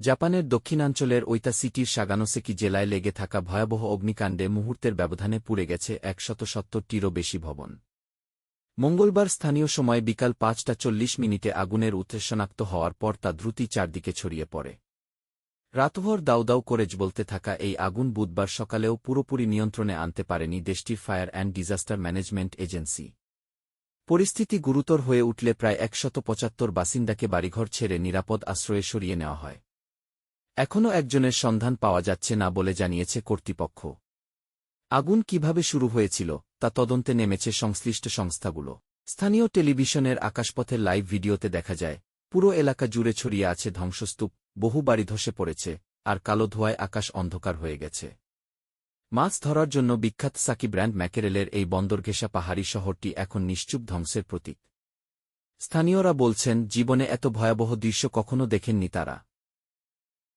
জাপানের দক্ষিণাঞ্চলের ঐতা সিটির সাগানোসেকি জেলায় লেগে থাকা ভয়াবহ অগ্নিকাণ্ডে মুহূর্তের ব্যবধানে পুড়ে গেছে একশত সত্তরটিরও বেশি ভবন। মঙ্গলবার স্থানীয় সময় বিকাল পাঁচটা চল্লিশ মিনিটে আগুনের উৎস শনাক্ত হওয়ার পর তা দ্রুতি চারদিকে ছড়িয়ে পড়ে। রাতভর দাউদাউ করে জ্বলতে থাকা এই আগুন বুধবার সকালেও পুরোপুরি নিয়ন্ত্রণে আনতে পারেনি দেশটির fire and disaster management agency. পরিস্থিতি গুরুতর হয়ে উঠলে প্রায় একশত পঁচাত্তর বাসিন্দাকে বাড়িঘর ছেড়ে নিরাপদ আশ্রয়ে সরিয়ে নেওয়া হয়। এখনও একজনের সন্ধান পাওয়া যাচ্ছে না বলে জানিয়েছে কর্তৃপক্ষ। আগুন কীভাবে শুরু হয়েছিল, তা তদন্তে নেমেছে সংশ্লিষ্ট সংস্থাগুলো। স্থানীয় টেলিভিশনের আকাশপথের লাইভ ভিডিওতে দেখা যায়, পুরো এলাকা জুড়ে ছড়িয়ে আছে ধ্বংসস্তূপ, বহু বাড়ি ধসে পড়েছে, আর কালো ধোঁয়ায় আকাশ অন্ধকার হয়ে গেছে। মাছ ধরার জন্য বিখ্যাত সাকি ব্র্যান্ড ম্যাকেরেলের এই বন্দরঘেঁষা পাহাড়ি শহরটি এখন নিশ্চুপ ধ্বংসের প্রতীক। স্থানীয়রা বলছেন, জীবনে এত ভয়াবহ দৃশ্য কখনো দেখেননি তারা।